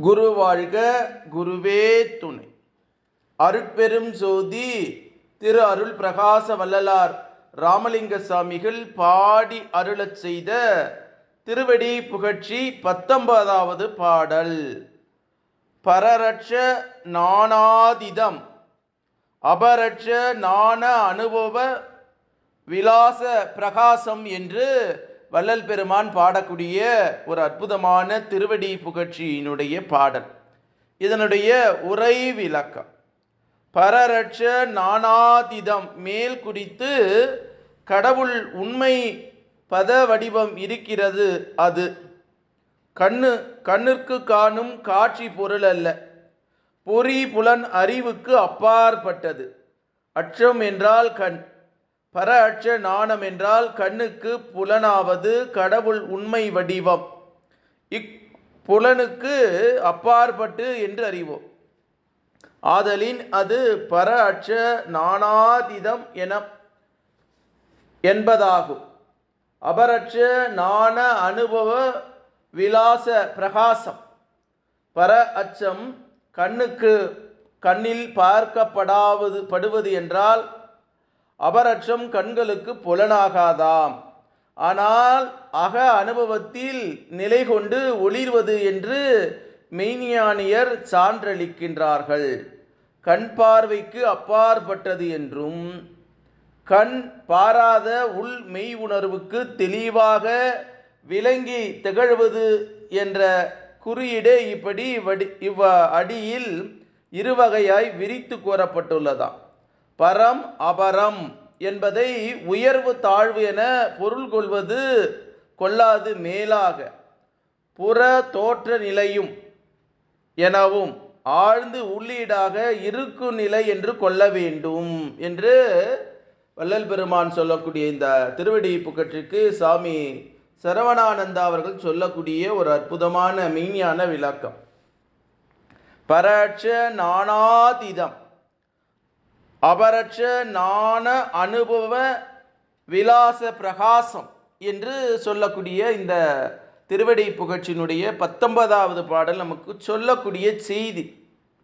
குரு வாழ்க குருவே துணை. அருட்பெரும் ஜோதி திரு அருள் பிரகாச வல்லலார் ராமலிங்க சாமிகள் பாடி அருளச் செய்த திருவடி புகழ்ச்சி பத்தொன்பதாவது பாடல். பரரட்ச நாணாதிதம். அபரட்ச நாண அனுபவ விலாச பிரகாசம் என்று வள்ளல் பெருமான் பாடக்கூடிய ஒரு அற்புதமான திருவடி புகழ்ச்சியினுடைய பாடல். இதனுடைய உரை விளக்கம். பரரட்ச நானாதிதம் மேல் குறித்து கடவுள் உண்மை பத வடிவம் இருக்கிறது அது. கண்ணு கண்ணிற்கு காணும் காட்சி பொருள் அல்ல. பொறி புலன் அறிவுக்கு அப்பாற்பட்டது. அச்சம் என்றால் கண். பர அட்ச நாணம் என்றால் கண்ணுக்கு புலனாவது கடவுள் உண்மை வடிவம். இக் புலனுக்கு அப்பாற்பட்டு என்று அறிவோம். ஆதலின் அது பர அட்ச நாணாதிதம் என என்பதாகும். அபரட்ச நாண அனுபவ விலாச பிரகாசம். பர அச்சம் கண்ணுக்கு கண்ணில் பார்க்கப்படாவது படுவது என்றால் அபரட்சம் கண்களுக்கு புலனாகாதாம். ஆனால் அக அனுபவத்தில் நிலை கொண்டு ஒளிர்வது என்று மெய்ஞானியர் சான்றளிக்கின்றார்கள். கண் பார்வைக்கு அப்பாற்பட்டது என்றும் கண் பாராத உள் மெய் உணர்வுக்கு தெளிவாக விளங்கி திகழ்வது என்ற குறியீடு இப்படி வடி இவ்வ அடியில் இருவகையாய் விரித்து கூறப்பட்டுள்ளதாம். பரம் அபரம் என்பதை உயர்வு தாழ்வு என பொருள் கொள்வது கொள்ளாது மேலாக. புற தோற்ற நிலையும் எனவும் ஆழ்ந்து உள்ளீடாக இருக்கும் நிலை என்று கொள்ள வேண்டும் என்று வள்ளல் பெருமான் சொல்லக்கூடிய இந்த திருவடி புகற்றுக்கு சாமி சரவணானந்தா அவர்கள் சொல்லக்கூடிய ஒரு அற்புதமான மெய்ஞான விளக்கம். பரட்ச நானாதிதம் அபரட்ச நாண அனுபவ விலாச பிரகாசம் என்று சொல்லக்கூடிய இந்த திருவடி புகழ்ச்சியினுடைய பத்தொன்பதாவது பாடல் நமக்கு சொல்லக்கூடிய செய்தி.